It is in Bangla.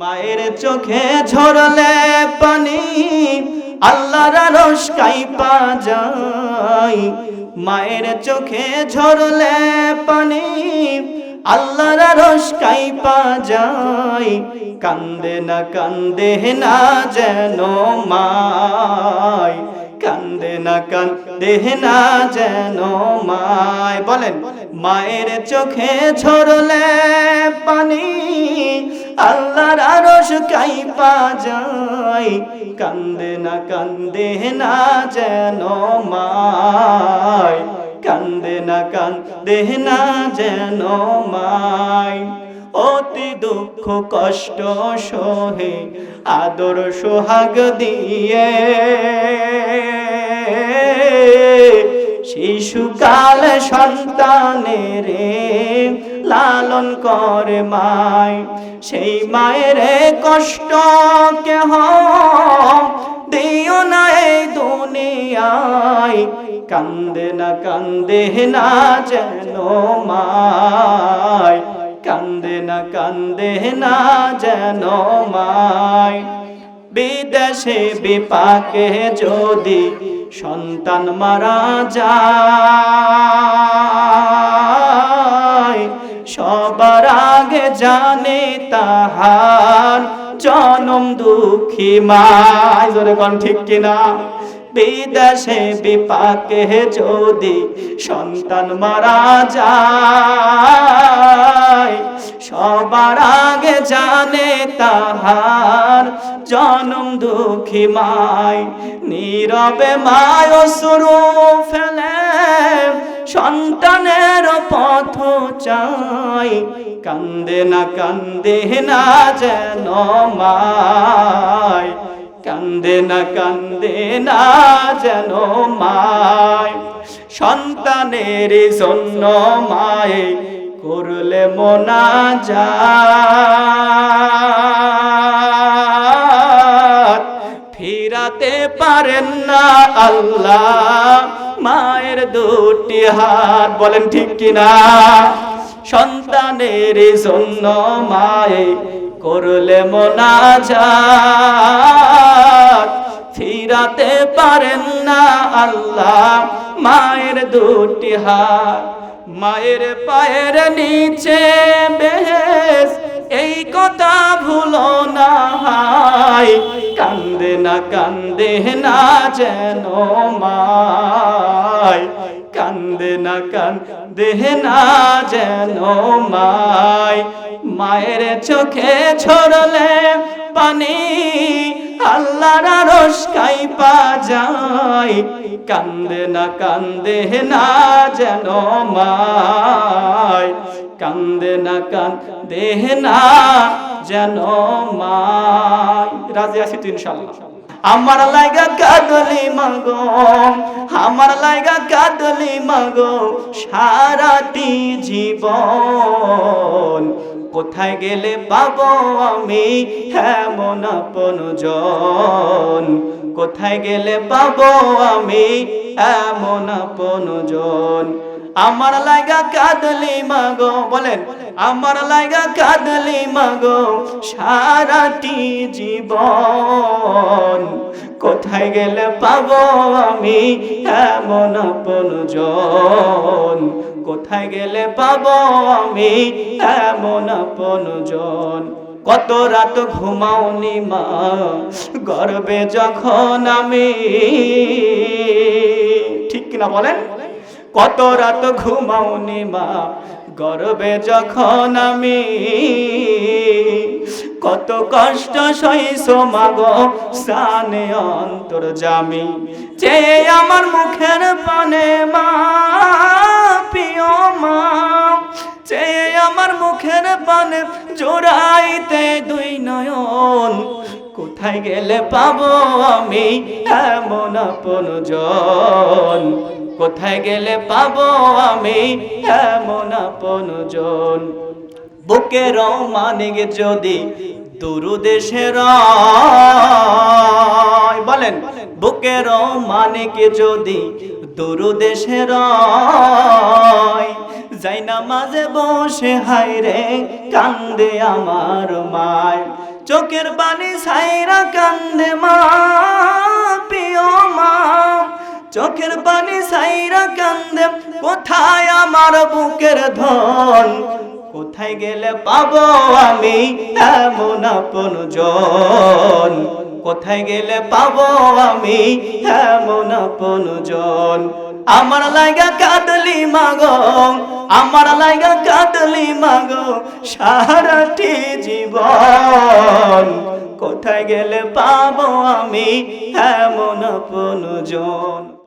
মায়ের চোখে ঝরলে পানি, আল্লাহর রস কাইপা যায়। মায়ের চোখে ঝরলে পানি, আল্লাহর রস কাইপা যায়। কান্দে না কান্দে না যেন মায়, কান্দে না কান্দে না যেন মায়। বলেন। মায়ের চোখে ঝরলে পানি, আল্লাহর আরশ কাইপা যায়। কান্দে না কান্দে না যেন মায়। কান্দে না কান্দে না যেন মায়। অতি দুঃখ, কষ্ট, সহে আদর, সোহাগ দিয়ে শিশুকাল সন্তানের লালন করে মায় সেই মায়ের কষ্ট কেহ দিও না এই দুনিয়ায়। কান্দে না কান্দে না যেন মায় কান্দে না কান্দে না যেন মায় বিদেশে বিপাকে যদি সন্তান মারা যায়। সবার আগে জানে তাহার জনম দুঃখী মায়। জোরে কন ঠিক কিনা? বিদেশে বিপাকে যদি সন্তান মারা যায়, সবার আগে জানে তাহার জনম দুঃখী মায় নীরবে মায় শুরু ফেলে, সন্তানের পথ চাই। কান্দে না কান্দে না যেন মায় কান্দে না কান্দে না যেন মায়। সন্তানের জন্য মায়ে করলে মনা মোনা ফিরাতে পারেন না আল্লাহ, মায়ের দুটি হাত, বলেন ঠিক কিনা? সন্তানের জন্য মায়ে করলে মোনাজাত ফিরাতে পারেন না আল্লাহ। মায়ের দুটি হাত মায়ের পায়ের নিচে বেহেস। এই কথা ভুলো না হাই কান্দে না কান্দে না যেন মায়। কান্দে না কান্দে না যেন মায়। মায়ের চোখে ছড়লে পানি আল্লাহর রস কাইপা যায়। কান্দে না কান্দে না যেন মায়। কান্দে না কান্দে না যেন মায়। রাজি আছি তো ইনশাল্লাহ আমার লাইগা কাদলি মাগো। আমার লাইগা কাদলি মাগো, সারাটি জীবন। কোথায় গেলে পাবো আমি এমন আপন জন? কোথায় গেলে পাবো আমি এমন আপন জন? আমার লাগা কাদলি মাগো, বলেন, আমার লাগা কাদলি মাগো, সারাটি জীবন। কোথায় গেলে পাবো আমি? এমন আপন জন। কোথায় গেলে পাবো আমি? এমন আপন জন। কত রাত ঘুমাওনি মা, গর্বে যখন আমি। ঠিক কিনা বলেন? কত রাত ঘুমাওনি মা, গর্বে যখন আমি। কত কষ্ট সহিস মাগো সানে অন্তর জামি। যে আমার মুখের পানে মা, প্রিয় মা, যে আমার মুখের পানে জোড়াইতে দুই নয়ন, কোথায় গেলে পাবো আমি এমন আপন জন? কোথায় গেলে পাবো আমি এমন আপন জন? বুকের মানিক যদি দুরুদেশের বলেন, বুকের মানিক যদি দুরুদেশের যাই না মাঝে বসে, হায় রে, কান্দে আমার মায়। চোখের পানি সাইরা কান্দে মা, প্রিয় মা। চোখের পানি সাইরা কান্দে, কোথায় আমার বুকের ধন? কোথায় গেলে পাবো আমি এমন আপন জন? কোথায় গেলে পাবো আমি এমন আপন জন? আমার লাগা কাদলি মাগো, আমার লাগা কাদলি মাগো সারাটি জীবন। কোথায় গেলে পাবো আমি এমন আপন জন?